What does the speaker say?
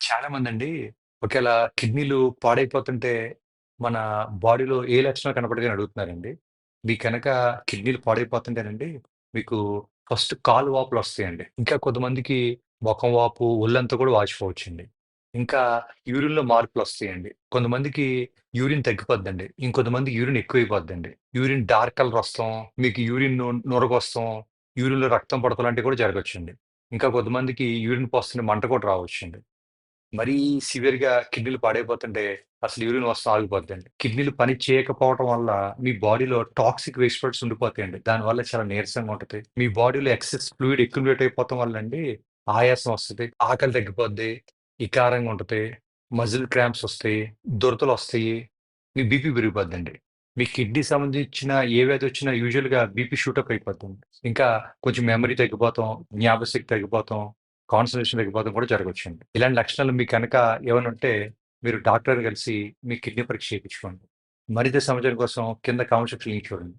చాలా మందండి ఒకేళ కిడ్నీలు పాడైపోతుంటే మన బాడీలో ఏ లక్షణాలు కనపడదని అడుగుతున్నారండి. మీకు కనుక కిడ్నీలు పాడైపోతుంటేనండి మీకు ఫస్ట్ కాలు వాపులొస్తాయండి. ఇంకా కొంతమందికి మొఖం వాపు, ఒళ్ళంతా కూడా వాచిపోవచ్చండి. ఇంకా యూరిన్‌లో మార్పులొస్తాయండి. కొంతమందికి యూరిన్ తగ్గిపోద్దండి. ఇంకొంతమందికి యూరిన్ ఎక్కువైపోద్దండి. యూరిన్ డార్క్ కలర్ వస్తాం, మీకు యూరిన్ను నురగొస్తాం, యూరిన్‌లో రక్తం పడతం లాంటివి కూడా జరగొచ్చండి. ఇంకా కొంతమందికి యూరిన్ పోస్తుంటే మంట కూడా రావచ్చండి. మరీ సివియర్గా కిడ్నీలు పాడైపోతుంటే అసలు యూరిన్ వస్తడం ఆగిపోద్దండి. కిడ్నీలు పని చేయకపోవటం వల్ల మీ బాడీలో టాక్సిక్ వేస్ట్ ఉండిపోతాయండి ఉండిపోతాయండి. దానివల్ల చాలా నీరసంగా ఉంటుంది మీ బాడీలో ఎక్సెస్ ఫ్లూయిడ్ అక్యుములేట్ అయిపోవటం వల్లండి ఆయాసం వస్తుంది ఆకలి తగ్గిపోద్ది. వికారంగా ఉంటుంది మజిల్ క్రాంప్స్ వస్తాయి. దురదలొస్తాయి. మీ బీపీ పెరిగిపోద్దండి. మీ కిడ్నీ సంబంధించిన ఏ వ్యాధొచ్చినా యూజువల్‌గా బీపీ షూటప్ అయిపోతుంది ఇంకా కొంచెం మెమరీ తగ్గిపోతాం జ్ఞాపశక్తి తగ్గిపోతాం కాన్సన్ట్రేషన్ తగ్గిపోవడం కూడా జరగొచ్చండి. ఇలాంటి లక్షణాలు మీకు కనుక ఏమైనా ఉంటే మీరు డాక్టర్‌ని కలిసి మీ కిడ్నీ పరీక్ష చేయించుకోండి. మరింత సమాచారం కోసం కింద కామెంట్ సెక్షన్‌లో చూడండి.